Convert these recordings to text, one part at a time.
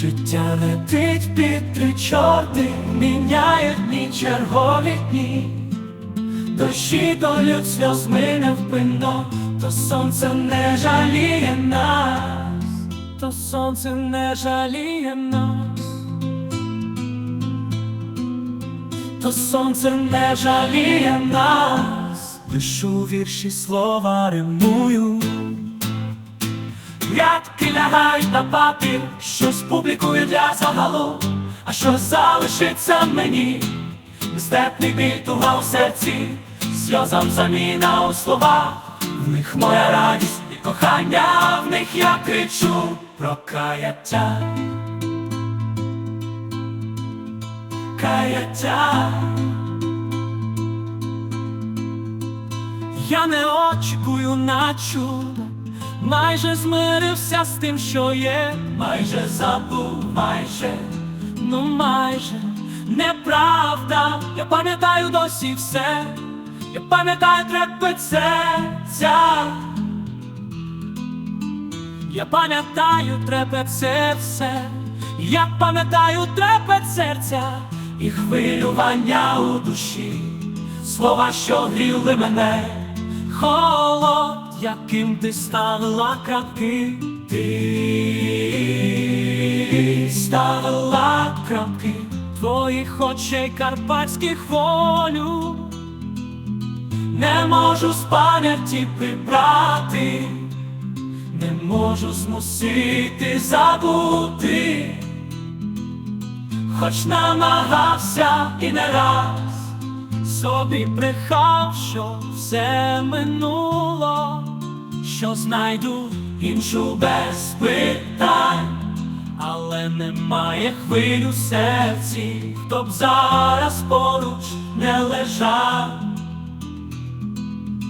Життя летить під три чорти, міняють дні чергові дні. Дощі долють сльозми невпинно, то сонце не жаліє нас, то сонце не жаліє нас, то сонце не жаліє нас, пишу вірші слова римую. Рядки лягають на папір, щось публікую для загалу, а що залишиться мені, нестерпний біль у серці, сльозам заміна у словах, в них моя радість і кохання, в них я кричу про каяття. Каяття. Я не очікую на чудо, майже змирився з тим, що є, майже забув, майже, ну майже. Неправда. Я пам'ятаю досі все, я пам'ятаю серця. Я пам'ятаю трепет серця, я пам'ятаю трепет серця. І хвилювання у душі, слова, що гріли мене, холод, яким ти ставила крапки, ти ставила крапки. Твоїх очей карпатських волю, не можу з пам'яті прибрати. Не можу змусити забути, хоч намагався і не раз. Собі брехав, що все минуло, що знайду іншу без питань, але немає хвилю в серці, хто б зараз поруч не лежав.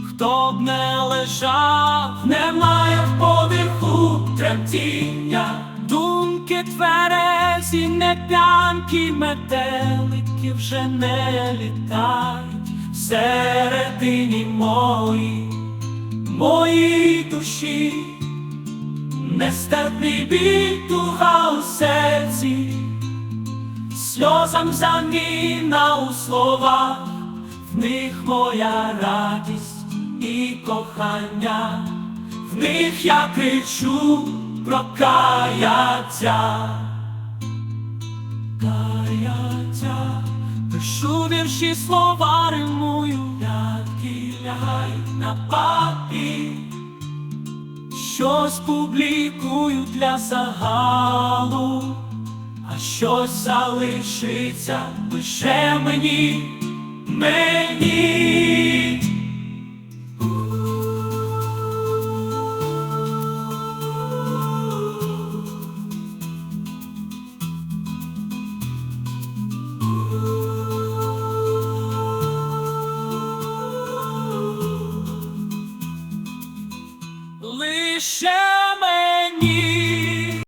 Хто б не лежав, немає в подиху тремтіння, думки тверезі, не п'янкі, метелики вже не літають. Всередині мої, моїй душі, нестерпний біль туга у серці, сльозам заміна у словах, в них моя радість і кохання, в них я кричу про каяття, пишу вірші слова римую, рядки лягають на папір, щось публікую для загалу, а щось залишиться лише мені. Мені Share.